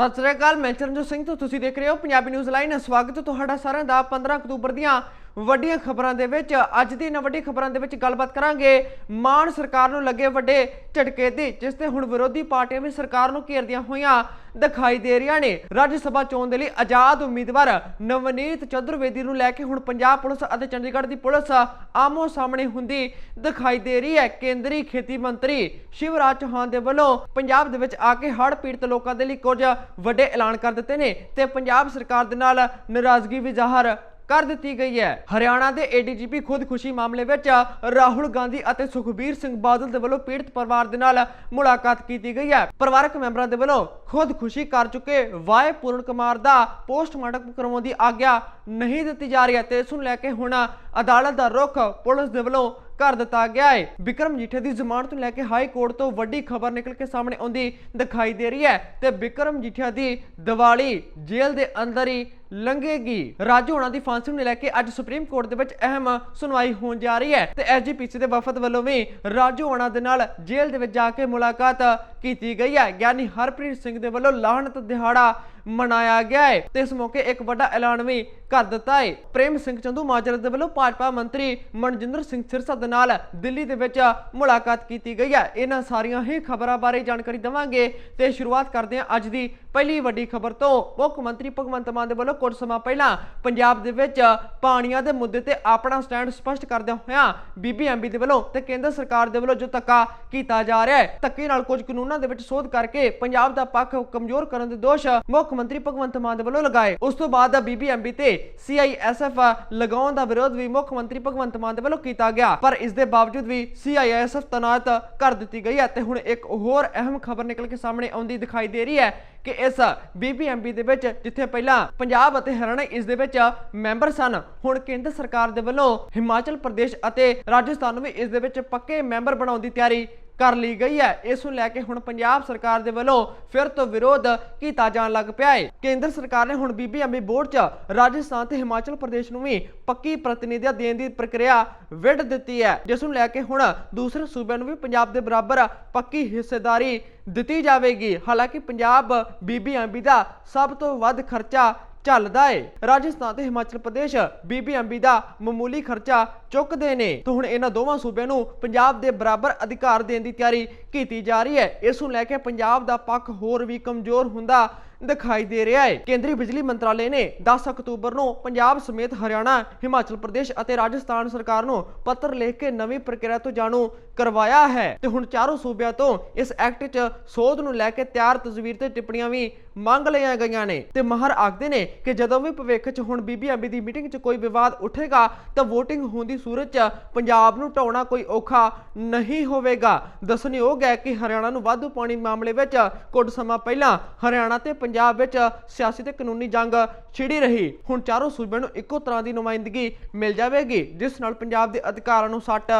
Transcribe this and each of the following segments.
ਸਤਿ ਸ੍ਰੀ ਅਕਾਲ, ਮੈਂ ਚਰਨਜੋਤ ਸਿੰਘ, ਤੋਂ ਤੁਸੀਂ ਦੇਖ ਰਹੇ ਹੋ ਪੰਜਾਬੀ ਨਿਊਜ਼ ਲਾਈਨ ਸਵਾਗਤ ਤੁਹਾਡਾ ਸਾਰਿਆਂ ਦਾ 15 ਅਕਤੂਬਰ ਦੀਆਂ ਵੱਡੀਆਂ ਖਬਰਾਂ ਦੇ ਵਿੱਚ, ਅੱਜ ਦੀ ਇਹਨਾਂ ਵੱਡੀ ਖਬਰਾਂ ਦੇ ਵਿੱਚ ਗੱਲਬਾਤ ਕਰਾਂਗੇ। ਮਾਨ ਸਰਕਾਰ ਨੂੰ ਲੱਗੇ ਵੱਡੇ ਝਟਕੇ ਦੀ, ਜਿਸ ਤੇ ਹੁਣ ਵਿਰੋਧੀ ਪਾਰਟੀਆਂ ਵੀ ਸਰਕਾਰ ਨੂੰ ਘੇਰਦੀਆਂ ਹੋਈਆਂ ਦਿਖਾਈ ਦੇ ਰਹੀਆਂ ਨੇ। ਰਾਜ ਸਭਾ ਚੋਣ ਦੇ ਲਈ ਆਜ਼ਾਦ ਉਮੀਦਵਾਰ ਨਵਨੀਤ ਚਤੁਰਵੇਦੀ ਨੂੰ ਲੈ ਕੇ ਹੁਣ ਪੰਜਾਬ ਪੁਲਿਸ ਅਤੇ ਚੰਡੀਗੜ੍ਹ ਦੀ ਪੁਲਿਸ ਆਮੋ ਸਾਹਮਣੇ ਹੁੰਦੀ ਦਿਖਾਈ ਦੇ ਰਹੀ ਹੈ। ਕੇਂਦਰੀ ਖੇਤੀ ਮੰਤਰੀ ਸ਼ਿਵਰਾਜ ਚੌਹਾਨ ਦੇ ਵੱਲੋਂ ਪੰਜਾਬ ਦੇ ਵਿੱਚ ਆ ਕੇ ਹੜ੍ਹ ਪੀੜਤ ਲੋਕਾਂ ਦੇ ਲਈ ਕੁਝ ਵੱਡੇ ਐਲਾਨ ਕਰ ਦਿੱਤੇ ਨੇ ਤੇ ਪੰਜਾਬ ਸਰਕਾਰ ਦੇ ਨਾਲ ਨਾਰਾਜ਼ਗੀ ਵੀ ਜ਼ਾਹਰ ਕਰ ਦਿੱਤੀ ਗਈ ਹੈ। ਹਰਿਆਣਾ ਦੇ ਏਡੀਜੀਪੀ ਖੁਦਕੁਸ਼ੀ ਮਾਮਲੇ ਵਿੱਚ ਰਾਹੁਲ ਗਾਂਧੀ ਅਤੇ ਸੁਖਬੀਰ ਸਿੰਘ ਬਾਦਲ ਦੇ ਵੱਲੋਂ ਪੀੜਤ ਪਰਿਵਾਰ ਦੇ ਨਾਲ ਮੁਲਾਕਾਤ ਕੀਤੀ ਗਈ ਹੈ। ਪਰਿਵਾਰਕ ਮੈਂਬਰਾਂ ਦੇ ਵੱਲੋਂ ਖੁਦਕੁਸ਼ੀ ਕਰ ਚੁੱਕੇ ਵਾਏ ਪੂਰਨ ਕੁਮਾਰ ਦਾ ਪੋਸਟਮਾਰਟਮ ਕਰਵਾਉਣ ਦੀ ਆਗਿਆ ਨਹੀਂ ਦਿੱਤੀ ਜਾ ਰਹੀ ਹੈ ਤੇ ਇਸ ਨੂੰ ਲੈ ਕੇ ਹੁਣ ਅਦਾਲਤ ਦਾ ਰੁਖ ਪੁਲਿਸ ਦੇ ਵੱਲੋਂ ਕਰ ਦਿੱਤਾ ਗਿਆ ਹੈ। ਵਿਕਰਮ ਜੀਠੇ ਦੀ ਜ਼ਮਾਨਤ ਨੂੰ ਲੈ ਕੇ ਹਾਈ ਕੋਰਟ ਤੋਂ ਵੱਡੀ ਖਬਰ ਨਿਕਲ ਕੇ ਸਾਹਮਣੇ ਆਉਂਦੀ ਦਿਖਾਈ ਦੇ ਰਹੀ ਹੈ ਤੇ ਵਿਕਰਮ ਜੀਠਿਆ ਦੀ ਦੀਵਾਲੀ ਜੇਲ੍ਹ ਦੇ ਅੰਦਰ ਹੀ ਲੰਘੇਗੀ। ਰਾਜੂ ਹੋਣਾ ਦੀ ਫਾਂਸੀ ਨੂੰ ਲੈ ਕੇ ਅੱਜ ਸੁਪਰੀਮ ਕੋਰਟ ਦੇ ਵਿੱਚ ਅਹਿਮ ਸੁਣਵਾਈ ਹੋਣ ਜਾ ਰਹੀ ਹੈ ਤੇ ਐਸਜੀਪੀਸੀ ਦੇ ਵਫਦ ਵੱਲੋਂ ਵੀ ਰਾਜੂ ਹੋਣਾ ਦੇ ਨਾਲ ਜੇਲ੍ਹ ਦੇ ਵਿੱਚ ਜਾ ਕੇ ਮੁਲਾਕਾਤ ਕੀਤੀ ਗਈ ਹੈ। ਗਿਆਨੀ ਹਰਪ੍ਰੀਤ ਸਿੰਘ ਦੇ ਵੱਲੋਂ ਲਾਹਣਤ ਦਿਹਾੜਾ ਮਨਾਇਆ ਗਿਆ ਹੈ ਤੇ ਇਸ ਮੌਕੇ ਇੱਕ ਵੱਡਾ ਐਲਾਨ ਵੀ ਕਰ ਦਿੱਤਾ ਹੈ। ਪ੍ਰੇਮ ਸਿੰਘ ਚੰਦੂ ਮਾਜਰਾ ਦੇ ਵੱਲੋਂ ਭਾਜਪਾ ਮੰਤਰੀ ਮਨਜਿੰਦਰ ਸਿੰਘ ਸਿਰਸਾ ਦੇ ਨਾਲ ਦਿੱਲੀ ਦੇ ਵਿੱਚ ਮੁਲਾਕਾਤ ਕੀਤੀ ਗਈ ਹੈ। ਇਹਨਾਂ ਸਾਰੀਆਂ ਹੀ ਖਬਰਾਂ ਬਾਰੇ ਜਾਣਕਾਰੀ ਦਵਾਂਗੇ ਤੇ ਸ਼ੁਰੂਆਤ ਕਰਦੇ ਹਾਂ ਅੱਜ ਦੀ ਪਹਿਲੀ ਵੱਡੀ ਖਬਰ ਤੋਂ ਮੁੱਖ ਮੰਤਰੀ ਭਗਵੰਤ ਮਾਨ ਦੇ ਵੱਲੋਂ ਕੁਝ ਸਮਾਂ ਪਹਿਲਾਂ ਪੰਜਾਬ ਦੇ ਵਿੱਚ ਪਾਣੀਆਂ ਦੇ ਮੁੱਦੇ ਤੇ ਆਪਣਾ ਸਟੈਂਡ ਸਪਸ਼ਟ ਕਰਦਿਆਂ ਹੋਇਆਂ ਬੀਬੀਐਮਬੀ ਦੇ ਵੱਲੋਂ ਤੇ ਕੇਂਦਰ ਸਰਕਾਰ ਦੇ ਵੱਲੋਂ ਜੋ ਧੱਕਾ ਕੀਤਾ ਜਾ ਰਿਹਾ ਹੈ, ਧੱਕੇ ਨਾਲ ਕੁਝ ਕਾਨੂੰਨਾਂ ਦੇ ਵਿੱਚ ਸੋਧ ਕਰਕੇ ਪੰਜਾਬ ਦਾ ਪੱਖ ਕਮਜ਼ੋਰ ਕਰਨ ਦੇ ਦੋਸ਼ ਮੁੱਖ ਮੰਤਰੀ ਭਗਵੰਤ ਮਾਨ ਦੇ ਵੱਲੋਂ ਲਗਾਏ। ਉਸ ਤੋਂ ਬਾਅਦ ਬੀਬੀਐਮਬੀ ਤੇ ਸੀਆਈਐਸਐਫ ਲਗਾਉਣ ਦਾ ਵਿਰੋਧ ਵੀ ਮੁੱਖ ਮੰਤਰੀ ਭਗਵੰਤ ਮਾਨ ਦੇ ਵੱਲੋਂ ਕੀਤਾ ਗਿਆ, ਪਰ ਇਸ ਦੇ ਬਾਵਜੂਦ ਵੀ ਸੀਆਈਐਸਐਫ ਤਨਾਤ ਕਰ ਦਿੱਤੀ ਗਈ ਹੈ ਤੇ ਹੁਣ ਇੱਕ ਹੋਰ ਅਹਿਮ ਖਬਰ ਨਿਕਲ ਕੇ ਸਾਹਮਣੇ ਆਉਂਦੀ ਦਿਖਾਈ ਦੇ ਰਹੀ ਹੈ ਕਿ ਇਸ ਬੀਬੀਐਮਬੀ ਦੇ ਵਿੱਚ, ਜਿੱਥੇ ਪਹਿਲਾਂ ਪੰਜਾਬ ਅਤੇ ਹਰਿਆਣਾ ਇਸ ਦੇ ਵਿੱਚ ਮੈਂਬਰ ਸਨ, ਹੁਣ ਕੇਂਦਰ ਸਰਕਾਰ ਦੇ ਵੱਲੋਂ ਹਿਮਾਚਲ ਪ੍ਰਦੇਸ਼ ਅਤੇ ਰਾਜਸਥਾਨ ਨੂੰ ਵੀ ਇਸ ਦੇ ਵਿੱਚ ਪੱਕੇ ਮੈਂਬਰ ਬਣਾਉਣ ਦੀ ਤਿਆਰੀ ਕਰ ਲਈ ਗਈ ਹੈ। ਇਸ ਨੂੰ ਲੈ ਕੇ ਹੁਣ ਪੰਜਾਬ ਸਰਕਾਰ ਦੇ ਵੱਲੋਂ ਫਿਰ ਤੋਂ ਵਿਰੋਧ ਕੀਤਾ ਜਾਣ ਲੱਗ ਪਿਆ ਹੈ। ਕੇਂਦਰ ਸਰਕਾਰ ਨੇ ਹੁਣ ਬੀਬੀਐਮਬੀ ਬੋਰਡ 'ਚ ਰਾਜਸਥਾਨ ਤੇ ਹਿਮਾਚਲ ਪ੍ਰਦੇਸ਼ ਨੂੰ ਵੀ ਪੱਕੀ ਪ੍ਰਤੀਨਿਧਤਾ ਦੇਣ ਦੀ ਪ੍ਰਕਿਰਿਆ ਵਿੱਢ ਦਿੱਤੀ ਹੈ। ਜਿਸ ਨੂੰ ਲੈ ਕੇ ਹੁਣ ਦੂਸਰੇ ਸੂਬਿਆਂ ਨੂੰ ਵੀ ਪੰਜਾਬ ਦੇ ਬਰਾਬਰ ਪੱਕੀ ਹਿੱਸੇਦਾਰੀ ਦਿੱਤੀ ਜਾਵੇਗੀ। ਹਾਲਾਂਕਿ ਪੰਜਾਬ ਬੀਬੀਐਮਬੀ ਦਾ ਸਭ ਤੋਂ ਵੱਧ ਖਰਚਾ ਚੱਲਦਾ ਏ ਰਾਜਸਥਾਨ ਤੇ ਹਿਮਾਚਲ ਪ੍ਰਦੇਸ਼ ਬੀਬੀਐਮਬੀ ਦਾ ਮਾਮੂਲੀ ਖਰਚਾ ਚੁੱਕਦੇ ਨੇ। ਤਾਂ ਹੁਣ ਇਹਨਾਂ ਦੋਵਾਂ ਸੂਬਿਆਂ ਨੂੰ ਪੰਜਾਬ ਦੇ ਬਰਾਬਰ ਅਧਿਕਾਰ ਦੇਣ ਦੀ ਤਿਆਰੀ ਕੀਤੀ ਜਾ ਰਹੀ ਹੈ। ਇਸ ਨੂੰ ਲੈ ਕੇ ਪੰਜਾਬ ਦਾ ਪੱਖ ਹੋਰ ਵੀ ਕਮਜ਼ੋਰ ਹੁੰਦਾ ਦਿਖਾਈ ਦੇ ਰਿਹਾ ਹੈ। ਕੇਂਦਰੀ ਬਿਜਲੀ ਮੰਤਰਾਲੇ ਨੇ 10 ਅਕਤੂਬਰ ਨੂੰ ਪੰਜਾਬ ਸਮੇਤ ਹਰਿਆਣਾ, ਹਿਮਾਚਲ ਪ੍ਰਦੇਸ਼ ਅਤੇ ਰਾਜਸਥਾਨ ਸਰਕਾਰ ਨੂੰ ਪੱਤਰ ਲਿਖ ਕੇ ਨਵੀਂ ਪ੍ਰਕਿਰਿਆ ਤੋਂ ਜਾਣੂ ਕਰਵਾਇਆ ਹੈ। ਤੇ ਹੁਣ ਚਾਰੋਂ ਸੂਬਿਆਂ ਤੋਂ ਇਸ ਐਕਟ 'ਚ ਸੋਧ ਨੂੰ ਲੈ ਕੇ ਤਿਆਰ ਤਸਵੀਰ ਤੇ ਟਿੱਪਣੀਆਂ ਵੀ ਮੰਗ ਲਈਆਂ ਗਈਆਂ ਨੇ। ਤੇ ਮਹਰ ਆਖਦੇ ਨੇ ਕਿ ਜਦੋਂ ਵੀ ਭਵਿੱਖ 'ਚ ਹੁਣ ਬੀਬੀ ਬੀਬੀਐਮਬੀ ਦੀ ਮੀਟਿੰਗ 'ਚ ਕੋਈ ਵਿਵਾਦ ਉੱਠੇਗਾ ਤਾਂ VOTING ਹੋਣ ਦੀ ਸੂਰਤ 'ਚ ਪੰਜਾਬ ਨੂੰ ਢਾਉਣਾ ਕੋਈ ਔਖਾ ਨਹੀਂ ਹੋਵੇਗਾ। ਦੱਸਣਯੋਗ ਹੈ ਕਿ ਹਰਿਆਣਾ ਨੂੰ ਵਾਧੂ ਪਾਣੀ ਮਾਮਲੇ ਵਿੱਚ ਕੁਝ ਸਮਾਂ ਪਹਿਲਾਂ ਹਰਿਆਣਾ ਤੇ ਪੰਜਾਬ ਵਿੱਚ ਸਿਆਸੀ ਤੇ ਕਾਨੂੰਨੀ ਜੰਗ ਛਿੜੀ ਰਹੀ। ਹੁਣ ਚਾਰੋਂ ਸੂਬਿਆਂ ਨੂੰ ਇੱਕੋ ਤਰ੍ਹਾਂ ਦੀ ਨੁਮਾਇੰਦਗੀ ਮਿਲ ਜਾਵੇਗੀ, ਜਿਸ ਨਾਲ ਪੰਜਾਬ ਦੇ ਅਧਿਕਾਰਾਂ ਨੂੰ ਸੱਟ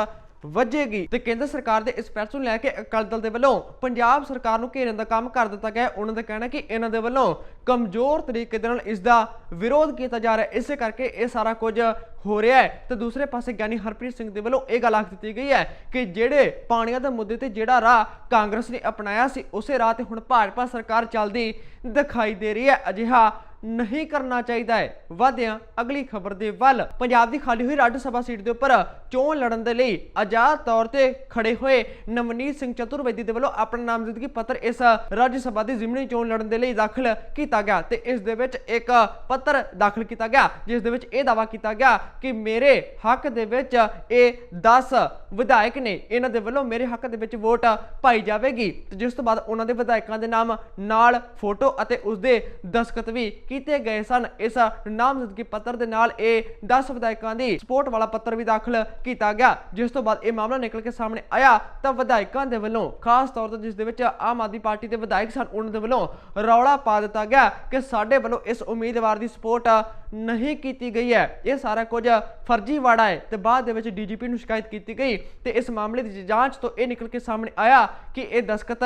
ਵੱਜੇਗੀ। ਤੇ ਕੇਂਦਰ ਸਰਕਾਰ ਦੇ ਇਸ ਫੈਸਲੇ ਨੂੰ ਲੈ ਕੇ ਅਕਾਲੀ ਦਲ ਦੇ ਵੱਲੋਂ ਪੰਜਾਬ ਸਰਕਾਰ ਨੂੰ ਘੇਰਨ ਦਾ ਕੰਮ ਕਰ ਦਿੱਤਾ ਗਿਆ ਉਹਨਾਂ ਦਾ ਕਹਿਣਾ ਕਿ ਇਹਨਾਂ ਦੇ ਵੱਲੋਂ ਕਮਜ਼ੋਰ ਤਰੀਕੇ ਦੇ ਨਾਲ ਇਸ ਦਾ ਵਿਰੋਧ ਕੀਤਾ ਜਾ ਰਿਹਾ ਇਸੇ ਕਰਕੇ ਇਹ ਸਾਰਾ ਕੁਝ ਹੋ ਰਿਹਾ ਹੈ। ਤੇ ਦੂਸਰੇ ਪਾਸੇ ਗਿਆਨੀ ਹਰਪ੍ਰੀਤ ਸਿੰਘ ਦੇ ਵੱਲੋਂ ਇਹ ਗੱਲ ਆਖ ਦਿੱਤੀ ਗਈ ਹੈ ਕਿ ਜਿਹੜੇ ਪਾਣੀਆਂ ਦੇ ਮੁੱਦੇ ਤੇ ਜਿਹੜਾ ਰਾਹ ਕਾਂਗਰਸ ਨੇ ਅਪਣਾਇਆ ਸੀ, ਉਸੇ ਰਾਹ ਤੇ ਹੁਣ ਭਾਜਪਾ ਸਰਕਾਰ ਚੱਲਦੀ ਦਿਖਾਈ ਦੇ ਰਹੀ ਹੈ। ਅਜਿਹਾ ਨਹੀਂ ਕਰਨਾ ਚਾਹੀਦਾ ਹੈ। ਵਾਧਿਆਂ, ਅਗਲੀ ਖਬਰ ਦੇ ਵੱਲ। ਪੰਜਾਬ ਦੀ ਖਾਲੀ ਹੋਈ ਰਾਜ ਸਭਾ ਸੀਟ ਦੇ ਉੱਪਰ ਚੋਣ ਲੜਨ ਦੇ ਲਈ ਆਜ਼ਾਦ ਤੌਰ ਤੇ ਖੜੇ ਹੋਏ ਨਵਨੀਤ ਸਿੰਘ ਚਤੁਰਵੇਦੀ ਦੇ ਵੱਲੋਂ ਆਪਣਾ ਨਾਮਜ਼ਦਗੀ ਪੱਤਰ ਇਸ ਰਾਜ ਸਭਾ ਦੀ ਜ਼ਿਮਨੀ ਚੋਣ ਲੜਨ ਦੇ ਲਈ ਦਾਖਲ ਕੀਤਾ ਗਿਆ ਤੇ ਇਸ ਦੇ ਵਿੱਚ ਇੱਕ ਪੱਤਰ ਦਾਖਲ ਕੀਤਾ ਗਿਆ, ਜਿਸ ਦੇ ਵਿੱਚ ਇਹ ਦਾਵਾ ਕੀਤਾ ਗਿਆ ਕਿ ਮੇਰੇ ਹੱਕ ਦੇ ਵਿੱਚ ਇਹ 10 ਵਿਧਾਇਕ ਨੇ। ਇਹਨਾਂ ਦੇ ਵੱਲੋਂ ਮੇਰੇ ਹੱਕ ਦੇ ਵਿੱਚ ਵੋਟ ਪਾਈ ਜਾਵੇਗੀ। ਤੇ ਜਿਸ ਤੋਂ ਬਾਅਦ ਉਹਨਾਂ ਦੇ ਵਿਧਾਇਕਾਂ ਦੇ ਨਾਮ, ਨਾਲ ਫੋਟੋ ਅਤੇ ਉਸ ਦੇ ਦਸਖਤ ਵੀ ਕੀਤੇ ਗਏ ਸਨ। ਇਸ ਨਾਮਜ਼ਦਗੀ ਪੱਤਰ ਦੇ ਨਾਲ ਇਹ 10 ਵਿਧਾਇਕਾਂ ਦੀ ਸਪੋਰਟ ਵਾਲਾ ਪੱਤਰ ਵੀ ਦਾਖਲ ਕੀਤਾ ਗਿਆ। ਜਿਸ ਤੋਂ ਬਾਅਦ ਇਹ ਮਾਮਲਾ ਨਿਕਲ ਕੇ ਸਾਹਮਣੇ ਆਇਆ, ਤਾਂ ਵਿਧਾਇਕਾਂ ਦੇ ਵੱਲੋਂ ਖਾਸ ਤੌਰ ਤੇ ਜਿਸ ਦੇ ਵਿੱਚ ਆਮ ਆਦਮੀ ਪਾਰਟੀ ਦੇ ਵਿਧਾਇਕ ਸਨ, ਉਹਨਾਂ ਦੇ ਵੱਲੋਂ ਰੌਲਾ ਪਾ ਦਿੱਤਾ ਗਿਆ ਕਿ ਸਾਡੇ ਵੱਲੋਂ ਇਸ ਉਮੀਦਵਾਰ ਦੀ ਸਪੋਰਟ ਨਹੀਂ ਕੀਤੀ ਗਈ ਹੈ। ਇਹ ਸਾਰਾ ਕੁਝ ਫਰਜ਼ੀਵਾੜਾ ਹੈ ਤੇ ਬਾਅਦ ਦੇ ਵਿੱਚ ਡੀਜੀਪੀ ਨੂੰ ਸ਼ਿਕਾਇਤ ਕੀਤੀ ਗਈ ਤੇ ਇਸ ਮਾਮਲੇ ਦੀ ਜਾਂਚ ਤੋਂ ਇਹ ਨਿਕਲ ਕੇ ਸਾਹਮਣੇ ਆਇਆ ਕਿ ਇਹ ਦਸਖਤ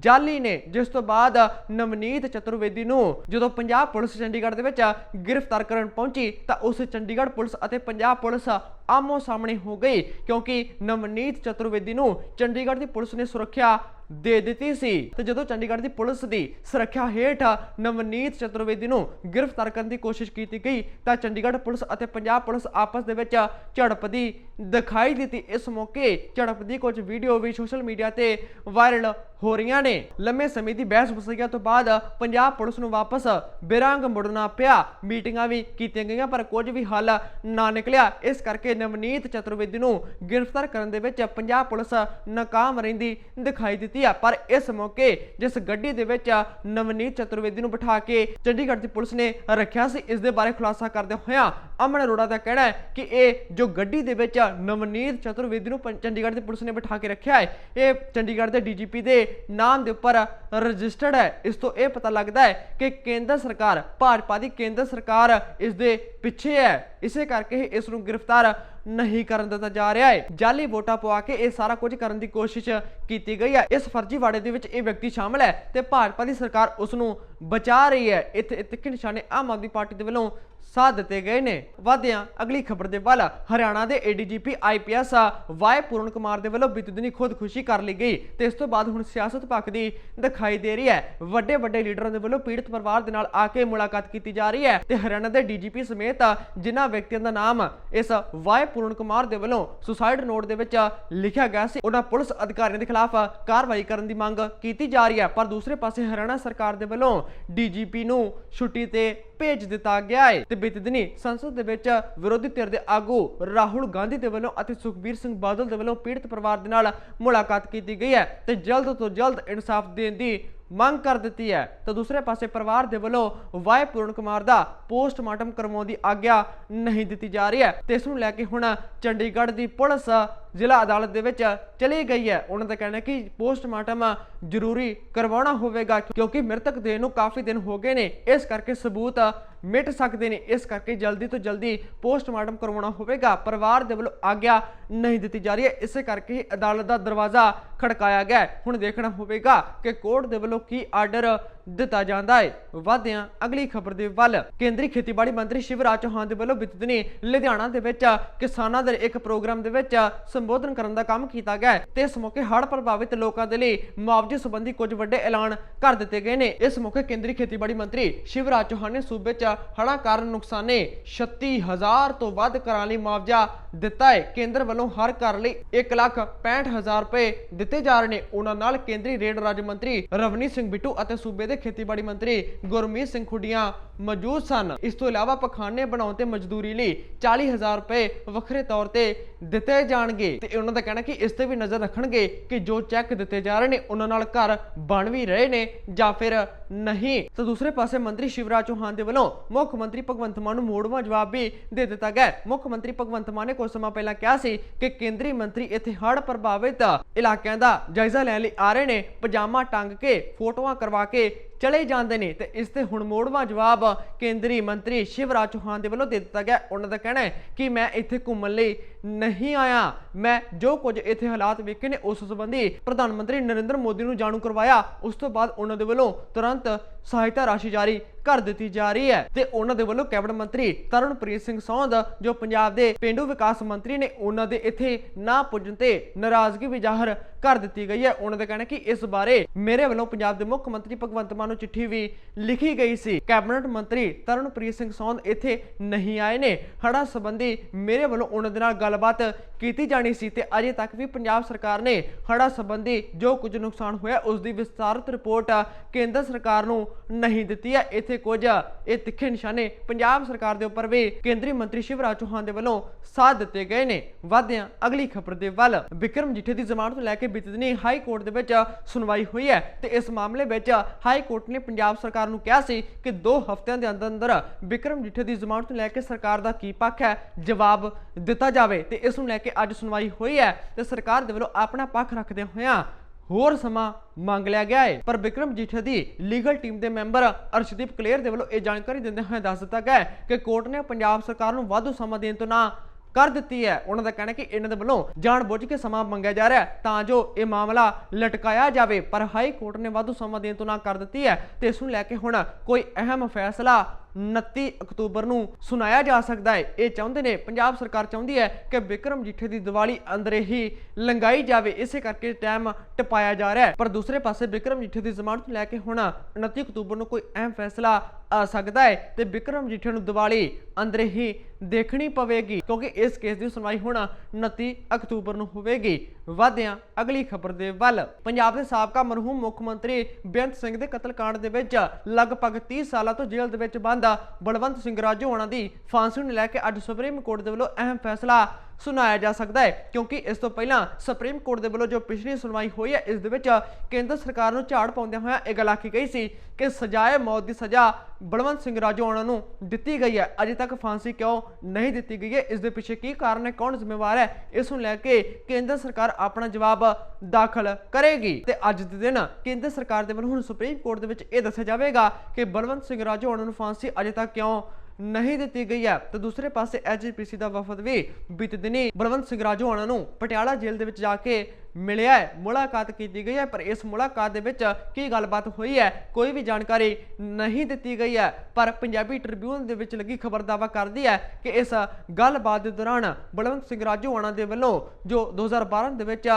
ਜਾਲੀ ਨੇ, ਜਿਸ ਤੋਂ ਬਾਅਦ ਨਵਨੀਤ ਚਤੁਰਵੇਦੀ ਨੂੰ ਜਦੋਂ ਪੰਜਾਬ ਪੁਲਿਸ ਚੰਡੀਗੜ੍ਹ ਦੇ ਵਿੱਚ ਗ੍ਰਿਫਤਾਰ ਕਰਨ ਪਹੁੰਚੀ, ਤਾਂ ਉਸ ਚੰਡੀਗੜ੍ਹ ਪੁਲਿਸ ਅਤੇ ਪੰਜਾਬ ਪੁਲਿਸ ਆਮੋ ਸਾਹਮਣੇ ਹੋ ਗਈ, ਕਿਉਂਕਿ ਨਵਨੀਤ ਚਤੁਰਵੇਦੀ ਨੂੰ ਚੰਡੀਗੜ੍ਹ ਦੀ ਪੁਲਿਸ ਨੇ ਸੁਰੱਖਿਆ ਦੇ ਦਿੱਤੀ ਸੀ। ਤੇ ਜਦੋਂ ਚੰਡੀਗੜ੍ਹ ਦੀ ਪੁਲਿਸ ਦੀ ਸੁਰੱਖਿਆ ਹੇਠ ਨਵਨੀਤ ਚਤੁਰਵੇਦੀ ਨੂੰ ਗ੍ਰਿਫਤਾਰ ਕਰਨ ਦੀ ਕੋਸ਼ਿਸ਼ ਕੀਤੀ ਗਈ, ਤਾਂ ਚੰਡੀਗੜ੍ਹ ਪੁਲਿਸ ਅਤੇ ਪੰਜਾਬ ਪੁਲਿਸ ਆਪਸ ਦੇ ਵਿੱਚ ਝੜਪਦੀ ਦਿਖਾਈ ਦਿੱਤੀ। ਇਸ ਮੌਕੇ ਝੜਪ ਦੀ ਕੁਝ ਵੀਡੀਓ ਵੀ ਸੋਸ਼ਲ ਮੀਡੀਆ ਤੇ ਵਾਇਰਲ ਹੋ ਰਹੀਆਂ ਨੇ। ਲੰਮੇ ਸਮੇਂ ਦੀ ਬਹਿਸ ਬਸਈਆ ਤੋਂ ਬਾਅਦ ਪੰਜਾਬ ਪੁਲਿਸ ਨੂੰ ਵਾਪਸ ਬਿਰੰਗ ਮੁੜਨਾ ਪਿਆ। ਮੀਟਿੰਗਾਂ ਵੀ ਕੀਤੀਆਂ ਗਈਆਂ, ਪਰ ਕੁਝ ਵੀ ਹੱਲ ਨਾ ਨਿਕਲਿਆ। ਇਸ ਕਰਕੇ ਨਵਨੀਤ ਚਤੁਰਵੇਦੀ ਨੂੰ ਗ੍ਰਿਫਤਾਰ ਕਰਨ ਦੇ ਵਿੱਚ ਪੰਜਾਬ ਪੁਲਿਸ ਨਾਕਾਮ ਰਹਿੰਦੀ ਦਿਖਾਈ ਦਿੱਤੀ। ਆ, ਪਰ ਇਸ ਮੌਕੇ ਜਿਸ ਗੱਡੀ ਦੇ ਵਿੱਚ ਨਵਨੀਤ ਚਤੁਰਵੇਦੀ ਨੂੰ ਬਿਠਾ ਕੇ ਚੰਡੀਗੜ੍ਹ ਦੀ ਪੁਲਿਸ ਨੇ ਰੱਖਿਆ ਸੀ, ਇਸ ਦੇ ਬਾਰੇ ਖੁਲਾਸਾ ਕਰਦੇ ਹੋਇਆਂ ਅਮਨ ਅਰੋੜਾ ਦਾ ਕਹਿਣਾ ਹੈ ਕਿ ਇਹ ਜੋ ਗੱਡੀ ਦੇ ਵਿੱਚ ਨਵਨੀਤ ਚਤੁਰਵੇਦੀ ਨੂੰ ਚੰਡੀਗੜ੍ਹ ਦੀ ਪੁਲਿਸ ਨੇ ਬਿਠਾ ਕੇ ਰੱਖਿਆ ਹੈ, ਇਹ ਚੰਡੀਗੜ੍ਹ ਦੇ ਡੀਜੀਪੀ ਦੇ ਨਾਮ ਦੇ ਉੱਪਰ ਰਜਿਸਟਰਡ ਹੈ। ਇਸ ਤੋਂ ਇਹ ਪਤਾ ਲੱਗਦਾ ਹੈ ਕਿ ਕੇਂਦਰ ਸਰਕਾਰ, ਭਾਜਪਾ ਦੀ ਕੇਂਦਰ ਸਰਕਾਰ ਇਸ ਦੇ ਪਿੱਛੇ ਹੈ। ਇਸੇ ਕਰਕੇ ਹੀ ਇਸ ਨੂੰ ਗ੍ਰਿਫਤਾਰ ਨਹੀਂ ਕਰਨ ਦਿੱਤਾ ਜਾ ਰਿਹਾ ਹੈ। ਜਾਲੀ ਵੋਟਾਂ ਪਵਾ ਕੇ ਇਹ ਸਾਰਾ ਕੁਝ ਕਰਨ ਦੀ ਕੋਸ਼ਿਸ਼ ਕੀਤੀ ਗਈ ਹੈ। ਇਸ ਫਰਜ਼ੀਵਾੜੇ ਦੇ ਵਿੱਚ ਇਹ ਵਿਅਕਤੀ ਸ਼ਾਮਲ ਹੈ ਤੇ ਭਾਜਪਾ ਦੀ ਸਰਕਾਰ ਉਸ ਨੂੰ ਬਚਾ ਰਹੀ ਹੈ। ਇੱਥੇ ਤਿੱਖੇ ਨਿਸ਼ਾਨੇ ਆਮ ਆਦਮੀ ਪਾਰਟੀ ਦੇ ਵੱਲੋਂ ਸਾਧ ਦਿੱਤੇ ਗਏ ਨੇ। ਵਾਦਿਆਂ ਅਗਲੀ ਖਬਰ ਦੇ ਵੱਲ ਹਰਿਆਣਾ ਦੇ ADGP IPS Y Puran Kumar ਦੇ ਵੱਲੋਂ ਬੀਤੇ ਦਿਨੀ ਖੁਦਕੁਸ਼ੀ ਕਰ ਲਈ ਗਈ। ਤੇ ਇਸ ਤੋਂ ਬਾਅਦ ਹੁਣ ਸਿਆਸਤ ਭਖਦੀ ਦਿਖਾਈ ਦੇ ਰਹੀ ਹੈ। ਵੱਡੇ ਵੱਡੇ ਲੀਡਰਾਂ ਦੇ ਵੱਲੋਂ ਪੀੜਤ ਪਰਿਵਾਰ ਦੇ ਨਾਲ ਆ ਕੇ ਮੁਲਾਕਾਤ ਕੀਤੀ ਜਾ ਰਹੀ ਹੈ ਤੇ ਹਰਿਆਣਾ ਦੇ ਡੀਜੀਪੀ ਸਮੇਤ ਜਿਨ੍ਹਾਂ ਵਿਅਕਤੀਆਂ ਦਾ ਨਾਮ ਇਸ ਵਾਈ ਪੂਰਨ ਕੁਮਾਰ ਦੇ ਵੱਲੋਂ ਸੁਸਾਈਡ ਨੋਟ ਦੇ ਵਿੱਚ ਲਿਖਿਆ ਗਿਆ ਸੀ, ਉਹਨਾਂ ਪੁਲਿਸ ਅਧਿਕਾਰੀਆਂ ਦੇ ਖਿਲਾਫ ਕਾਰਵਾਈ ਕਰਨ ਦੀ ਮੰਗ ਕੀਤੀ ਜਾ ਰਹੀ ਹੈ। ਪਰ ਦੂਸਰੇ ਪਾਸੇ ਹਰਿਆਣਾ ਸਰਕਾਰ ਦੇ ਵੱਲੋਂ ਡੀਜੀਪੀ ਨੂੰ ਛੁੱਟੀ ਤੇ ਭੇਜ ਦਿੱਤਾ ਗਿਆ ਹੈ। ਤੇ ਬੀਤੇ ਦਿਨੀ ਸੰਸਦ ਦੇ ਵਿੱਚ ਵਿਰੋਧੀ ਧਿਰ ਦੇ ਆਗੂ ਰਾਹੁਲ ਗਾਂਧੀ ਦੇ ਵੱਲੋਂ ਅਤੇ ਸੁਖਬੀਰ ਸਿੰਘ ਬਾਦਲ ਦੇ ਵੱਲੋਂ ਪੀੜਤ ਪਰਿਵਾਰ ਦੇ ਨਾਲ ਮੁਲਾਕਾਤ ਕੀਤੀ ਗਈ ਹੈ ਤੇ ਜਲਦ ਤੋਂ ਜਲਦ ਇਨਸਾਫ ਦੇਣ ਦੀ ਮੰਗ ਕਰ ਦਿੱਤੀ ਹੈ, ਤਾਂ ਦੂਸਰੇ ਪਾਸੇ ਪਰਿਵਾਰ ਦੇ ਵੱਲੋਂ ਵਾਈ ਪੂਰਨ ਕੁਮਾਰ ਦਾ ਪੋਸਟਮਾਰਟਮ ਕਰਵਾਉਣ ਦੀ ਆਗਿਆ ਨਹੀਂ ਦਿੱਤੀ ਜਾ ਰਹੀ ਹੈ, ਤੇ ਇਸ ਨੂੰ ਲੈ ਕੇ ਹੁਣ ਚੰਡੀਗੜ੍ਹ ਦੀ ਪੁਲਿਸ ਜ਼ਿਲ੍ਹਾ ਅਦਾਲਤ ਦੇ ਵਿੱਚ ਚਲੀ ਗਈ ਹੈ। ਉਹਨਾਂ ਦਾ ਕਹਿਣਾ ਕਿ ਪੋਸਟਮਾਰਟਮ ਜ਼ਰੂਰੀ ਕਰਵਾਉਣਾ ਹੋਵੇਗਾ, ਕਿਉਂਕਿ ਮ੍ਰਿਤਕ ਦੇਹ ਨੂੰ ਕਾਫੀ ਦਿਨ ਹੋ ਗਏ ਨੇ, ਇਸ ਕਰਕੇ ਸਬੂਤ ਮਿਟ ਸਕਦੇ ਨੇ, ਇਸ ਕਰਕੇ ਜਲਦੀ ਤੋਂ ਜਲਦੀ ਪੋਸਟਮਾਰਟਮ ਕਰਵਾਉਣਾ ਹੋਵੇਗਾ। ਪਰਿਵਾਰ ਦੇ ਵੱਲੋਂ ਆਗਿਆ ਨਹੀਂ ਦਿੱਤੀ ਜਾ ਰਹੀ ਹੈ, ਇਸੇ ਕਰਕੇ ਹੀ ਅਦਾਲਤ ਦਾ ਦਰਵਾਜ਼ਾ ਖੜਕਾਇਆ ਗਿਆ ਹੁਣ ਦੇਖਣਾ ਹੋਵੇਗਾ ਕਿ ਕੋਰਟ ਦੇ ਵੱਲੋਂ ਕੀ ਆਰਡਰ ਦਿੱਤਾ ਜਾਂਦਾ ਹੈ। ਵਾਦਿਆਂ ਅਗਲੀ ਖਬਰ ਦੇ ਵੱਲ, ਕੇਂਦਰੀ ਖੇਤੀਬਾੜੀ ਮੰਤਰੀ ਸ਼ਿਵਰਾਜ ਚੌਹਾਨ ਦੇ ਵੱਲੋਂ ਬੀਤੇ ਦਿਨੀ ਲੁਧਿਆਣਾ ਦੇ ਵਿੱਚ ਕਿਸਾਨਾਂ ਦੇ ਇੱਕ ਪ੍ਰੋਗਰਾਮ ਦੇ ਵਿੱਚ ਸੰਬੋਧਨ ਕਰਨ ਦਾ ਕੰਮ ਕੀਤਾ ਗਿਆ ਤੇ ਇਸ ਮੌਕੇ ਹੜ੍ਹ ਪ੍ਰਭਾਵਿਤ ਲੋਕਾਂ ਦੇ ਲਈ ਮੁਆਵਜ਼ੇ ਸੰਬੰਧੀ ਕੁਝ ਵੱਡੇ ਐਲਾਨ ਕਰ ਦਿੱਤੇ ਗਏ ਨੇ। ਇਸ ਮੌਕੇ ਕੇਂਦਰੀ ਖੇਤੀਬਾੜੀ ਮੰਤਰੀ ਸ਼ਿਵਰਾਜ ਚੌਹਾਨ ਨੇ ਸੂਬੇ 'ਚ ਹੜ੍ਹਾਂ ਕਾਰਨ ਨੁਕਸਾਨੇ 36000 ਤੋਂ ਵੱਧ ਘਰਾਂ ਲਈ ਮੁਆਵਜ਼ਾ ਦਿੱਤਾ ਹੈ। ਕੇਂਦਰ ਵੱਲੋਂ ਹਰ ਘਰ ਲਈ 165000 ਰੁਪਏ ਦਿੱਤੇ ਜਾ ਰਹੇ ਨੇ। ਉਹਨਾਂ ਨਾਲ ਕੇਂਦਰੀ ਰੇਡ ਰਾਜ ਮੰਤਰੀ ਰਵਨੀਤ ਸਿੰਘ ਬਿੱਟੂ ਅਤੇ ਸੂਬੇ ਦੇ ਖੇਤੀਬਾੜੀ ਮੰਤਰੀ ਗੁਰਮੀਤ ਸਿੰਘ ਖੁੱਡੀਆਂ ਮੌਜੂਦ ਸਨ। ਇਸ ਤੋਂ ਇਲਾਵਾ ਪਖਾਨੇ ਬਣਾਉਣ ਤੇ ਮਜ਼ਦੂਰੀ ਲਈ 40000 ਰੁਪਏ ਵੱਖਰੇ ਤੌਰ ਤੇ ਦਿੱਤੇ ਜਾਣਗੇ। ਤੇ ਉਹਨਾਂ ਦਾ ਕਹਿਣਾ ਕਿ ਇਸ ਤੇ ਵੀ ਨਜ਼ਰ ਰੱਖਣਗੇ ਕਿ ਜੋ ਚੈੱਕ ਦਿੱਤੇ ਜਾ ਰਹੇ ਨੇ, ਉਹਨਾਂ ਨਾਲ ਘਰ ਬਣ ਵੀ ਰਹੇ ਨੇ ਜਾਂ ਫਿਰ ਨਹੀਂ। ਤਾਂ ਦੂਸਰੇ ਪਾਸੇ ਮੰਤਰੀ ਸ਼ਿਵਰਾਜ ਚੌਹਾਨ ਦੇ ਵੱਲੋਂ ਮੁੱਖ ਮੰਤਰੀ ਭਗਵੰਤ ਮਾਨ ਨੂੰ ਮੋੜਵਾਂ ਜਵਾਬ ਵੀ ਦੇ ਦਿੱਤਾ ਗਿਆ ਮੁੱਖ ਮੰਤਰੀ ਭਗਵੰਤ ਮਾਨ ਨੇ ਕੁਝ ਸਮਾਂ ਪਹਿਲਾਂ ਕਿਹਾ ਸੀ ਕਿ ਕੇਂਦਰੀ ਮੰਤਰੀ ਇੱਥੇ ਹੜ੍ਹ ਪ੍ਰਭਾਵਿਤ ਇਲਾਕਿਆਂ ਦਾ ਜਾਇਜ਼ਾ ਲੈਣ ਲਈ ਆ ਰਹੇ ਨੇ। ਪਜਾਮਾ ਟੰਗ ਕੇ, ਫੋਟੋਆਂ ਕਰਵਾ ਕੇ ਚਲੇ ਜਾਂਦੇ ਨੇ ਤੇ ਇਸ ਤੇ ਹੁਣ ਮੋੜਵਾਂ ਜਵਾਬ ਕੇਂਦਰੀ ਮੰਤਰੀ ਸ਼ਿਵਰਾਜ ਚੌਹਾਨ ਦੇ ਵੱਲੋਂ ਦੇ ਦਿੱਤਾ ਗਿਆ। ਉਹਨਾਂ ਦਾ ਕਹਿਣਾ ਹੈ ਕਿ ਮੈਂ ਇੱਥੇ ਘੁੰਮਣ ਲਈ ਨਹੀਂ ਆਇਆ। ਮੈਂ ਜੋ ਕੁਝ ਇੱਥੇ ਹਾਲਾਤ ਵੇਖੇ ਨੇ, ਉਸ ਸੰਬੰਧੀ ਪ੍ਰਧਾਨ ਮੰਤਰੀ ਨਰਿੰਦਰ ਮੋਦੀ ਨੂੰ ਜਾਣੂ ਕਰਵਾਇਆ। ਉਸ ਤੋਂ ਬਾਅਦ ਉਹਨਾਂ ਦੇ ਵੱਲੋਂ ਤੁਰੰਤ ਸਹਾਇਤਾ ਰਾਸ਼ੀ ਜਾਰੀ ਕਰ ਦਿੱਤੀ ਜਾ ਰਹੀ ਹੈ ਤੇ ਉਹਨਾਂ ਦੇ ਵੱਲੋਂ ਕੈਬਨਿਟ ਮੰਤਰੀ ਤਰਨਪ੍ਰੀਤ ਸਿੰਘ ਸੌਂਦ, ਜੋ ਪੰਜਾਬ ਦੇ ਪਿੰਡੂ ਵਿਕਾਸ ਮੰਤਰੀ ਨੇ, ਉਹਨਾਂ ਦੇ ਇੱਥੇ ਨਾ ਪੁੱਜਣ ਤੇ ਨਾਰਾਜ਼ਗੀ ਵੀ ਜ਼ਾਹਰ ਕਰ ਦਿੱਤੀ ਗਈ ਹੈ। ਉਹਨਾਂ ਦਾ ਕਹਿਣਾ ਕਿ ਇਸ ਬਾਰੇ ਮੇਰੇ ਵੱਲੋਂ ਪੰਜਾਬ ਦੇ ਮੁੱਖ ਮੰਤਰੀ ਭਗਵੰਤ ਮਾਨ ਨੂੰ ਚਿੱਠੀ ਵੀ ਲਿਖੀ ਗਈ ਸੀ। ਕੈਬਨਿਟ ਮੰਤਰੀ ਤਰਨਪ੍ਰੀਤ ਸਿੰਘ ਸੌਂਦ ਇੱਥੇ ਨਹੀਂ ਆਏ ਨੇ। ਹੜ੍ਹਾਂ ਸੰਬੰਧੀ ਮੇਰੇ ਵੱਲੋਂ ਉਹਨਾਂ ਦੇ ਨਾਲ ਗੱਲਬਾਤ ਕੀਤੀ ਜਾਣੀ ਸੀ ਤੇ ਅਜੇ ਤੱਕ ਵੀ ਪੰਜਾਬ ਸਰਕਾਰ ਨੇ ਹੜ੍ਹਾਂ ਸੰਬੰਧੀ ਜੋ ਕੁਝ ਨੁਕਸਾਨ ਹੋਇਆ, ਉਸ ਦੀ ਵਿਸਤਾਰਤ ਰਿਪੋਰਟ ਕੇਂਦਰ ਸਰਕਾਰ ਨੂੰ ਨਹੀਂ ਦਿੱਤੀ ਹੈ। ਇੱਥੇ ਕੁਝ, ਇਹ ਤਿੱਖੇ ਨਿਸ਼ਾਨੇ ਪੰਜਾਬ ਸਰਕਾਰ ਦੇ ਉੱਪਰ ਵੀ ਕੇਂਦਰੀ ਮੰਤਰੀ ਸ਼ਿਵਰਾਜ ਚੌਹਾਨ ਦੇ ਵੱਲੋਂ ਸਾਥ ਦਿੱਤੇ ਗਏ ਨੇ। ਵਾਦਿਆਂ ਅਗਲੀ ਖਬਰ ਦੇ ਵੱਲ ਵਿਕਰਮ ਜਿੱਠੇ ਦੀ ਜ਼ਮਾਨਤ ਲੈ ਕੇ ਬੀਤੇ ਦਿਨੀ ਹਾਈ ਕੋਰਟ ਦੇ ਵਿੱਚ ਸੁਣਵਾਈ ਹੋਈ ਹੈ ਤੇ ਇਸ ਮਾਮਲੇ ਵਿੱਚ ਹਾਈ ਕੋਰਟ ਨੇ ਪੰਜਾਬ ਸਰਕਾਰ ਨੂੰ ਕਿਹਾ ਸੀ ਕਿ 2 ਹਫ਼ਤਿਆਂ ਦੇ ਅੰਦਰ ਅੰਦਰ ਵਿਕਰਮ ਜਿੱਠੇ ਦੀ ਜ਼ਮਾਨਤ ਨੂੰ ਲੈ ਕੇ ਸਰਕਾਰ ਦਾ ਕੀ ਪੱਖ ਹੈ, ਜਵਾਬ ਦਿੱਤਾ ਜਾਵੇ ਤੇ ਇਸ ਨੂੰ ਲੈ ਕੇ ਅੱਜ ਸੁਣਵਾਈ ਹੋਈ ਹੈ ਤੇ ਸਰਕਾਰ ਦੇ ਵੱਲੋਂ ਆਪਣਾ ਪੱਖ ਰੱਖਦੇ ਹੋਇਆਂ ਹੋਰ ਸਮਾਂ ਮੰਗ ਲਿਆ ਗਿਆ ਹੈ ਪਰ ਵਿਕਰਮ ਜੀਠੇ ਦੀ ਲੀਗਲ ਟੀਮ ਦੇ ਮੈਂਬਰ ਅਰਸ਼ਦੀਪ ਕਲੇਰ ਦੇ ਵੱਲੋਂ ਇਹ ਜਾਣਕਾਰੀ ਦਿੰਦੇ ਹੋਏ ਦੱਸ ਦਿੱਤਾ ਗਿਆ ਹੈ ਕਿ ਕੋਰਟ ਨੇ ਪੰਜਾਬ ਸਰਕਾਰ ਨੂੰ ਵਾਧੂ ਸਮਾਂ ਦੇਣ ਤੋਂ ਨਾ ਕਰ ਦਿੱਤੀ ਹੈ। ਉਹਨਾਂ ਦਾ ਕਹਿਣਾ ਕਿ ਇਹਨਾਂ ਦੇ ਵੱਲੋਂ ਜਾਣਬੁੱਝ ਕੇ ਸਮਾਂ ਮੰਗਿਆ ਜਾ ਰਿਹਾ ਤਾਂ ਜੋ ਇਹ ਮਾਮਲਾ ਲਟਕਾਇਆ ਜਾਵੇ। ਪਰ ਹਾਈ ਕੋਰਟ ਨੇ ਵਾਧੂ ਸਮਾਂ ਦੇਣ ਤੋਂ ਨਾ ਕਰ ਦਿੱਤੀ ਹੈ। ਤੇ ਇਸ ਨੂੰ ਲੈ ਕੇ ਹੁਣ ਕੋਈ ਅਹਿਮ ਫੈਸਲਾ 29 ਅਕਤੂਬਰ ਨੂੰ ਸੁਣਾਇਆ ਜਾ ਸਕਦਾ ਹੈ। ਇਹ ਚਾਹੁੰਦੇ ਨੇ ਪੰਜਾਬ ਸਰਕਾਰ ਚਾਹੁੰਦੀ ਹੈ ਕਿ ਵਿਕਰਮ ਜੀਠੇ ਦੀ ਦੀਵਾਲੀ ਅੰਦਰੇ ਹੀ ਲੰਗਾਈ ਜਾਵੇ। ਇਸੇ ਕਰਕੇ ਟਾਈਮ ਟਪਾਇਆ ਜਾ ਰਿਹਾ ਹੈ। ਪਰ ਦੂਸਰੇ ਪਾਸੇ ਵਿਕਰਮ ਜੀਠੇ ਦੀ ਜ਼ਮਾਨਤ ਨੂੰ ਲੈ ਕੇ ਹੁਣ 29 ਅਕਤੂਬਰ ਨੂੰ ਕੋਈ ਅਹਿਮ ਫੈਸਲਾ ਆ ਸਕਦਾ ਹੈ ਤੇ ਵਿਕਰਮ ਜੀਠੇ ਨੂੰ ਦੀਵਾਲੀ ਅੰਦਰੇ ਹੀ ਦੇਖਣੀ ਪਵੇਗੀ ਕਿਉਂਕਿ ਇਸ ਕੇਸ ਦੀ ਸੁਣਵਾਈ ਹੁਣ 29 ਅਕਤੂਬਰ ਨੂੰ ਹੋਵੇਗੀ। ਵਾਦਿਆਂ ਅਗਲੀ ਖਬਰ ਦੇ ਵੱਲ। ਪੰਜਾਬ ਦੇ ਸਾਬਕਾ ਮਰਹੂਮ ਮੁੱਖ ਮੰਤਰੀ ਬੇਅੰਤ ਸਿੰਘ ਦੇ ਕਤਲकांड ਦੇ ਵਿੱਚ ਲਗਭਗ 30 ਸਾਲਾਂ ਤੋਂ ਜੇਲ੍ਹ ਦੇ ਵਿੱਚ ਬੰਦ ਬਲਵੰਤ ਸਿੰਘ ਰਾਜੂ ਹੋਣਾ ਦੀ ਫਾਂਸੀ ਨੂੰ ਲੈ ਕੇ ਅੱਜ ਸੁਪਰੀਮ ਕੋਰਟ ਦੇ ਵੱਲੋਂ ਅਹਿਮ ਫੈਸਲਾ ਸੁਣਾਇਆ ਜਾ ਸਕਦਾ ਹੈ, ਕਿਉਂਕਿ ਇਸ ਤੋਂ ਪਹਿਲਾਂ ਸੁਪਰੀਮ ਕੋਰਟ ਦੇ ਵੱਲੋਂ ਜੋ ਪਿਛਲੀ ਸੁਣਵਾਈ ਹੋਈ ਹੈ, ਇਸ ਦੇ ਵਿੱਚ ਕੇਂਦਰ ਸਰਕਾਰ ਨੂੰ ਝਾੜ ਪਾਉਂਦਿਆਂ ਹੋਇਆਂ ਇਹ ਗੱਲ ਆਖੀ ਗਈ ਸੀ ਕਿ ਸਜ਼ਾਏ ਮੌਤ ਦੀ ਸਜ਼ਾ ਬਲਵੰਤ ਸਿੰਘ ਰਾਜੂ ਹੋਣਾ ਨੂੰ ਦਿੱਤੀ ਗਈ ਹੈ। ਅਜੇ ਤੱਕ ਫਾਂਸੀ ਕਿਉਂ ਨਹੀਂ ਦਿੱਤੀ ਗਈ ਹੈ? ਇਸ ਦੇ ਪਿੱਛੇ ਕੀ ਕਾਰਨ ਹੈ? ਕੌਣ ਜ਼ਿੰਮੇਵਾਰ ਹੈ? ਇਸ ਨੂੰ ਲੈ ਕੇ ਕੇਂਦਰ ਸਰਕਾਰ ਆਪਣਾ ਜਵਾਬ ਦਾਖਲ ਕਰੇਗੀ। ਤੇ ਅੱਜ ਦੇ ਦਿਨ ਕੇਂਦਰ ਸਰਕਾਰ ਦੇ ਵੱਲੋਂ ਹੁਣ ਸੁਪਰੀਮ ਕੋਰਟ ਦੇ ਵਿੱਚ ਇਹ ਦੱਸਿਆ ਜਾਵੇਗਾ ਕਿ ਬਲਵੰਤ ਸਿੰਘ ਰਾਜੂ ਹੋਣਾ ਨੂੰ ਫਾਂਸੀ ਅਜੇ ਤੱਕ ਕਿਉਂ ਨਹੀਂ ਦਿੱਤੀ ਗਈ ਹੈ। ਤੇ ਦੂਸਰੇ ਪਾਸੇ ਐਜੀਪੀਸੀ ਦਾ ਵਫਦ ਵੀ ਬੀਤੇ ਦਿਨੀ ਬਲਵੰਤ ਸਿੰਘ ਰਾਜੂ ਹੋਣਾ ਨੂੰ ਪਟਿਆਲਾ ਜੇਲ੍ਹ ਦੇ ਵਿੱਚ ਜਾ ਕੇ ਮਿਲਿਆ ਹੈ। ਮੁਲਾਕਾਤ ਕੀਤੀ ਗਈ ਹੈ, ਪਰ ਇਸ ਮੁਲਾਕਾਤ ਦੇ ਵਿੱਚ ਕੀ ਗੱਲਬਾਤ ਹੋਈ ਹੈ, ਕੋਈ ਵੀ ਜਾਣਕਾਰੀ ਨਹੀਂ ਦਿੱਤੀ ਗਈ ਹੈ। ਪਰ ਪੰਜਾਬੀ ਟ੍ਰਿਬਿਊਨ ਦੇ ਵਿੱਚ ਲੱਗੀ ਖਬਰ ਦਾਵਾ ਕਰਦੀ ਹੈ ਕਿ ਇਸ ਗੱਲਬਾਤ ਦੇ ਦੌਰਾਨ ਬਲਵੰਤ ਸਿੰਘ ਰਾਜੂ ਹੋਣਾ ਦੇ ਵੱਲੋਂ ਜੋ 2012 ਦੇ ਵਿੱਚ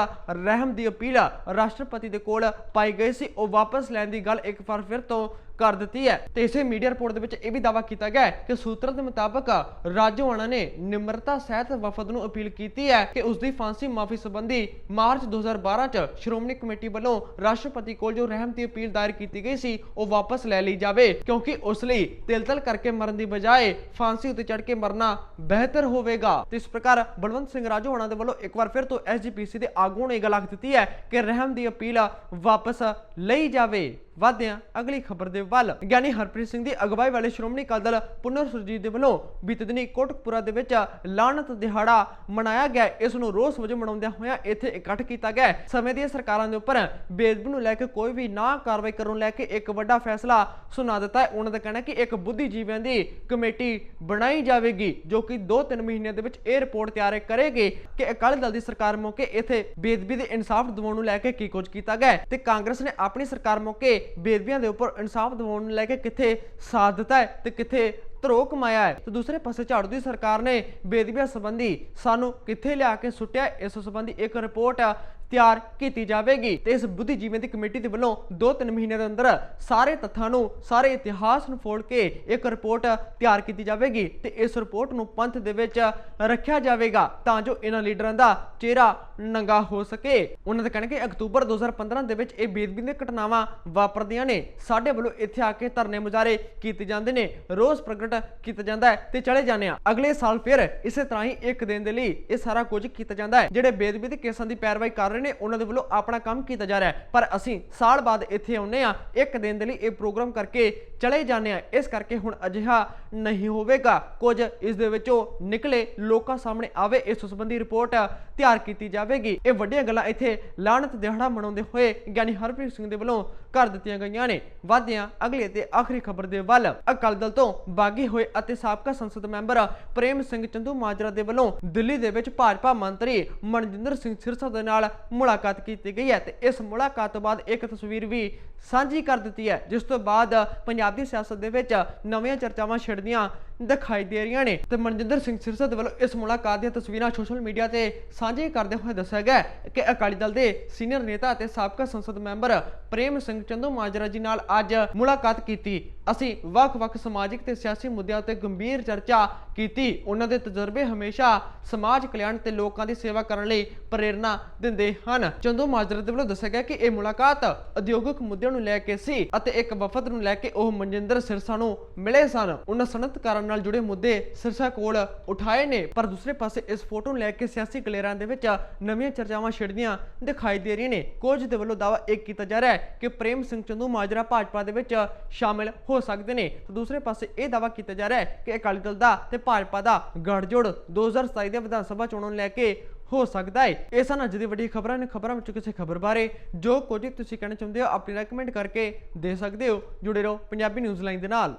ਰਹਿਮ ਦੀ ਅਪੀਲ ਰਾਸ਼ਟਰਪਤੀ ਦੇ ਕੋਲ ਪਾਈ ਗਈ ਸੀ, ਉਹ ਵਾਪਸ ਲੈਣ ਦੀ ਗੱਲ ਇੱਕ ਵਾਰ ਫਿਰ ਤੋਂ ਕਰ ਦਿੱਤੀ ਹੈ। ਤੇ ਇਸੇ ਮੀਡੀਆ ਰਿਪੋਰਟ ਦੇ ਵਿੱਚ ਇਹ ਵੀ ਦਾਵਾ ਕੀਤਾ ਗਿਆ ਕਿ ਸੂਤਰਾਂ ਦੇ ਮੁਤਾਬਕ ਰਾਜੂ ਨੇ ਨਿਮਰਤਾ ਸਹਿਤ ਵਫਦ ਨੂੰ ਅਪੀਲ ਕੀਤੀ ਹੈ ਕਿ ਉਸ ਦੀ ਫਾਂਸੀ ਮਾਫੀ ਸੰਬੰਧੀ ਮਾਰਚ 2012 ਚ ਸ਼੍ਰੋਮਣੀ ਕਮੇਟੀ ਵੱਲੋਂ ਰਾਸ਼ਟਰਪਤੀ ਕੋਲ ਜੋ ਰਹਿਮ ਦੀ ਅਪੀਲ ਦਾਇਰ ਕੀਤੀ ਗਈ ਸੀ, ਉਹ ਵਾਪਸ ਲੈ ਲਈ ਜਾਵੇ, ਕਿਉਂਕਿ ਉਸ ਲਈ ਤਿਲ-ਤਿਲ ਕਰਕੇ ਮਰਨ ਦੀ ਬਜਾਏ ਫਾਂਸੀ ਉੱਤੇ ਚੜ ਕੇ ਮਰਨਾ ਬਿਹਤਰ ਹੋਵੇਗਾ। ਤੇ ਇਸ ਪ੍ਰਕਾਰ ਬਲਵੰਤ ਸਿੰਘ ਰਾਜੋਆਣਾ ਦੇ ਵੱਲੋਂ ਇੱਕ ਵਾਰ ਫਿਰ ਤੋਂ ਐਸਜੀਪੀਸੀ ਦੇ ਆਗੂਆਂ ਨੇ ਇਹ ਗੱਲ ਆਖ ਦਿੱਤੀ ਹੈ ਕਿ ਰਹਿਮ ਦੀ ਅਪੀਲ ਵਾਪਸ ਲਈ ਜਾਵੇ। ਵਾਦਿਆਂ ਅਗਲੀ ਖਬਰ ਦੇ ਵੱਲ। ਗਿਆਨੀ ਹਰਪ੍ਰੀਤ ਸਿੰਘ ਦੀ ਅਗਵਾਈ ਵਾਲੇ ਸ਼੍ਰੋਮਣੀ ਅਕਾਲੀ ਦਲ ਪੁਨਰ ਸੁਰਜੀਤ ਦੇ ਵੱਲੋਂ ਬੀਤੇ ਦਿਨੀ ਕੋਟਕਪੁਰਾ ਦੇ ਵਿੱਚ ਲਾਹਨਤ ਦਿਹਾੜਾ ਮਨਾਇਆ ਗਿਆ। ਇਸ ਨੂੰ ਰੋਸ ਵਜੋਂ ਮਨਾਉਂਦਿਆਂ ਹੋਇਆਂ ਇੱਥੇ ਇਕੱਠ ਕੀਤਾ ਗਿਆ। ਸਮੇਂ ਦੀਆਂ ਸਰਕਾਰਾਂ ਦੇ ਉੱਪਰ ਬੇਦਬੀ ਨੂੰ ਲੈ ਕੇ ਕੋਈ ਵੀ ਨਾ ਕਾਰਵਾਈ ਕਰਨ ਲੈ ਕੇ ਇੱਕ ਵੱਡਾ ਫੈਸਲਾ ਸੁਣਾ ਦਿੱਤਾ ਹੈ। ਉਹਨਾਂ ਦਾ ਕਹਿਣਾ ਕਿ ਇੱਕ ਬੁੱਧੀਜੀਵੀਆਂ ਦੀ ਕਮੇਟੀ ਬਣਾਈ ਜਾਵੇਗੀ, ਜੋ ਕਿ 2-3 ਮਹੀਨਿਆਂ ਦੇ ਵਿੱਚ ਇਹ ਰਿਪੋਰਟ ਤਿਆਰ ਕਰੇਗੀ ਕਿ ਅਕਾਲੀ ਦਲ ਦੀ ਸਰਕਾਰ ਮੌਕੇ ਇੱਥੇ ਬੇਦਬੀ ਦੇ ਇਨਸਾਫ ਦਿਵਾਉਣ ਨੂੰ ਲੈ ਕੇ ਕੀ ਕੁਝ ਕੀਤਾ ਗਿਆ ਤੇ ਕਾਂਗਰਸ ਨੇ ਆਪਣੀ ਸਰਕਾਰ ਮੌਕੇ ਬੇਦਬੀਆਂ ਦੇ ਉੱਪਰ ਇਨਸਾਫ ਦਿਵਾਉਣ ਨੂੰ ਲੈ ਕੇ ਕਿੱਥੇ ਸਾਥ ਦਿੱਤਾ ਹੈ ਤੇ ਕਿੱਥੇ ਧਰੋ ਕਮਾਇਆ ਹੈ। ਤੇ ਦੂਸਰੇ ਪਾਸੇ ਝਾੜੂ ਦੀ ਸਰਕਾਰ ਨੇ ਬੇਦਬੀਆਂ ਸੰਬੰਧੀ ਸਾਨੂੰ ਕਿੱਥੇ ਲਿਆ ਕੇ ਸੁੱਟਿਆ ਇਸ ਸੰਬੰਧੀ ਇੱਕ ਰਿਪੋਰਟ ਤਿਆਰ ਕੀਤੀ ਜਾਵੇਗੀ ਤੇ ਇਸ ਬੁੱਧੀਜੀਵੀਆਂ ਦੀ ਕਮੇਟੀ ਦੇ ਵੱਲੋਂ 2-3 ਮਹੀਨੇ ਦੇ ਅੰਦਰ ਸਾਰੇ ਤੱਥਾਂ ਨੂੰ, ਸਾਰੇ ਇਤਿਹਾਸ ਨੂੰ ਫੋੜ ਕੇ ਇੱਕ ਰਿਪੋਰਟ ਤਿਆਰ ਕੀਤੀ ਜਾਵੇਗੀ ਤੇ ਇਸ ਰਿਪੋਰਟ ਨੂੰ ਪੰਥ ਦੇ ਵਿੱਚ ਰੱਖਿਆ ਜਾਵੇਗਾ ਤਾਂ ਜੋ ਇਹਨਾਂ ਲੀਡਰਾਂ ਦਾ ਚਿਹਰਾ ਨੰਗਾ ਹੋ ਸਕੇ। ਉਹਨਾਂ ਦਾ ਕਹਿਣਾ ਕਿ ਅਕਤੂਬਰ 2015 ਦੇ ਵਿੱਚ ਇਹ ਬੇਦਬੀ ਦੀਆਂ ਘਟਨਾਵਾਂ ਵਾਪਰਦੀਆਂ ਨੇ। ਸਾਡੇ ਵੱਲੋਂ ਇੱਥੇ ਆ ਕੇ ਧਰਨੇ ਮੁਜ਼ਾਰੇ ਕੀਤੇ ਜਾਂਦੇ ਨੇ, ਰੋਸ ਪ੍ਰਗਟ ਕੀਤਾ ਜਾਂਦਾ ਹੈ ਤੇ ਚਲੇ ਜਾਂਦੇ ਆ ਅਗਲੇ ਸਾਲ ਫਿਰ ਇਸੇ ਤਰ੍ਹਾਂ ਹੀ ਇੱਕ ਦਿਨ ਦੇ ਲਈ ਇਹ ਸਾਰਾ ਕੁਝ ਕੀਤਾ ਜਾਂਦਾ ਹੈ, ਜਿਹੜੇ ਬੇਦਬੀ ਦੇ ਕੇਸਾਂ ਦੀ ਪੈਰਵਾਈ ਕਰ ਰਹੇ ਨੇ, ਉਹਨਾਂ ਦੇ ਵੱਲੋਂ ਆਪਣਾ ਕੰਮ ਕੀਤਾ ਜਾ ਰਿਹਾ ਪਰ ਅਸੀਂ ਸਾਲ ਬਾਅਦ ਇੱਥੇ ਆਉਨੇ ਆ ਇੱਕ ਦਿਨ ਦੇ ਲਈ ਇਹ ਪ੍ਰੋਗਰਾਮ ਕਰਕੇ ਚਲੇ ਜਾਂਦੇ ਆ। ਇਸ ਕਰਕੇ ਹੁਣ ਅਜਿਹਾ ਨਹੀਂ ਹੋਵੇਗਾ। ਕੁਝ ਇਸ ਦੇ ਵਿੱਚੋਂ ਨਿਕਲੇ ਲੋਕਾਂ ਸਾਹਮਣੇ ਆਵੇ, ਇਸ ਸੰਬੰਧੀ ਰਿਪੋਰਟ ਤਿਆਰ ਕੀਤੀ ਜਾਵੇਗੀ। ਇਹ ਵੱਡੀਆਂ ਗੱਲਾਂ ਇੱਥੇ ਲਾਹਨਤ ਦਿਹਾੜਾ ਮਨਾਉਂਦੇ ਹੋਏ ਗਿਆਨੀ ਹਰਪ੍ਰੀਤ ਸਿੰਘ ਦੇ ਵੱਲੋਂ ਕਰ ਦਿੱਤੀਆਂ ਗਈਆਂ ਨੇ। ਵਾਦਿਆਂ ਅਗਲੇ ਤੇ ਆਖਰੀ ਖਬਰ ਦੇ ਵੱਲ ਅਕਾਲੀ ਦਲ ਤੋਂ ਬਾਗੀ ਹੋਏ ਅਤੇ ਸਾਬਕਾ ਸੰਸਦ ਮੈਂਬਰ ਪ੍ਰੇਮ ਸਿੰਘ ਚੰਦੂ ਮਾਜਰਾ ਦੇ ਵੱਲੋਂ ਦਿੱਲੀ ਦੇ ਵਿੱਚ ਭਾਜਪਾ ਮੰਤਰੀ ਮਨਜਿੰਦਰ ਸਿੰਘ ਸਿਰਸਾ ਦੇ ਨਾਲ ਮੁਲਾਕਾਤ ਕੀਤੀ ਗਈ ਹੈ ਤੇ ਇਸ ਮੁਲਾਕਾਤ ਤੋਂ ਬਾਅਦ ਇੱਕ ਤਸਵੀਰ ਵੀ ਸਾਂਝੀ ਕਰ ਦਿੱਤੀ ਹੈ, ਜਿਸ ਤੋਂ ਬਾਅਦ ਪੰਜਾਬ ਸਿਆਸਤ ਦੇ ਵਿੱਚ ਨਵੀਆਂ ਚਰਚਾਵਾਂ ਛਿੜਦੀਆਂ ਦਿਖਾਈ ਦੇ ਰਹੀਆਂ ਨੇ। ਤੇ ਮਨਜਿੰਦਰ ਸਿੰਘ ਸਿਰਸਾ ਦੇ ਵੱਲੋਂ ਇਸ ਮੁਲਾਕਾਤ ਦੀਆਂ ਤਸਵੀਰਾਂ ਸੋਸ਼ਲ ਮੀਡੀਆ ਤੇ ਸਾਂਝੇ ਕਰਦੇ ਹੋਏ ਦੱਸਿਆ ਗਿਆ ਕਿ ਅਕਾਲੀ ਦਲ ਦੇ ਸੀਨੀਅਰ ਨੇਤਾ ਅਤੇ ਸਾਬਕਾ ਸੰਸਦ ਮੈਂਬਰ ਪ੍ਰੇਮ ਸਿੰਘ ਚੰਦੂ ਮਾਜਰਾ ਜੀ ਨਾਲ ਅੱਜ ਮੁਲਾਕਾਤ ਕੀਤੀ। ਅਸੀਂ ਵੱਖ-ਵੱਖ ਸਮਾਜਿਕ ਤੇ ਸਿਆਸੀ ਮੁੱਦਿਆਂ ਉੱਤੇ ਗੰਭੀਰ ਚਰਚਾ ਕੀਤੀ। ਉਹਨਾਂ ਦੇ ਤਜਰਬੇ ਹਮੇਸ਼ਾ ਸਮਾਜ ਕਲਿਆਣ ਤੇ ਲੋਕਾਂ ਦੀ ਸੇਵਾ ਕਰਨ ਲਈ ਪ੍ਰੇਰਣਾ ਦਿੰਦੇ ਹਨ। ਚੰਦੂ ਮਾਜਰਾ ਦੇ ਵੱਲੋਂ ਦੱਸਿਆ ਗਿਆ ਕਿ ਇਹ ਮੁਲਾਕਾਤ ਉਦਯੋਗਿਕ ਮੁੱਦਿਆਂ ਨੂੰ ਲੈ ਕੇ ਸੀ ਅਤੇ ਇੱਕ ਵਫਦ ਨੂੰ ਲੈ ਕੇ ਉਹ ਮਨਜਿੰਦਰ ਸਿਰਸਾ ਨੂੰ ਮਿਲੇ ਸਨ। ਉਹਨਾਂ ਸਨਅਤਕਾਰਾਂ ਨਾਲ ਜੁੜੇ ਮੁੱਦੇ ਸਿਰਸਾ ਕੋਲ ਉਠਾਏ ਨੇ, ਪਰ ਦੂਸਰੇ ਪਾਸੇ ਇਸ ਫੋਟੋ ਨੂੰ ਲੈ ਕੇ ਸਿਆਸੀ ਕਲੇਰਾਂ ਦੇ ਵਿੱਚ ਨਵੀਆਂ ਚਰਚਾਵਾਂ ਛਿੜਦੀਆਂ ਦਿਖਾਈ ਦੇ ਰਹੀਆਂ ਨੇ। ਕੁਝ ਦੇ ਵੱਲੋਂ ਦਾਅਵਾ ਇਹ ਕੀਤਾ ਜਾ ਰਿਹਾ ਹੈ ਕਿ ਪ੍ਰੇਮ ਸਿੰਘ ਚੰਦੂ ਮਾਜਰਾ ਭਾਜਪਾ ਦੇ ਵਿੱਚ ਸ਼ਾਮਿਲ ਹੋ ਸਕਦੇ ਨੇ। ਤੇ ਦੂਸਰੇ ਪਾਸੇ ਇਹ ਦਾਅਵਾ ਕੀਤਾ ਜਾ ਰਿਹਾ ਹੈ ਕਿ ਅਕਾਲੀ ਦਲ ਦਾ ਤੇ ਭਾਜਪਾ ਦਾ ਗੱਠਜੋੜ 2027 ਦੇ ਵਿਧਾਨ ਸਭਾ ਚੋਣਾਂ ਨੂੰ ਲੈ ਕੇ ਹੋ ਸਕਦਾ ਹੈ। ਇਹ ਸਨ ਅੱਜ ਦੀ ਵੱਡੀ ਖਬਰਾਂ ਨੇ ਖਬਰਾਂ ਵਿੱਚੋਂ ਕਿਸੇ ਖਬਰ ਬਾਰੇ ਜੋ ਕੁਝ ਤੁਸੀਂ ਕਹਿਣਾ ਚਾਹੁੰਦੇ ਹੋ, ਆਪਣੀ ਰਾਏ ਕਰਕੇ ਦੇ ਸਕਦੇ ਹੋ। ਜੁੜੇ ਰਹੋ ਪੰਜਾਬੀ ਨਿਊਜ਼ ਲਾਈਨ ਦੇ ਨਾਲ।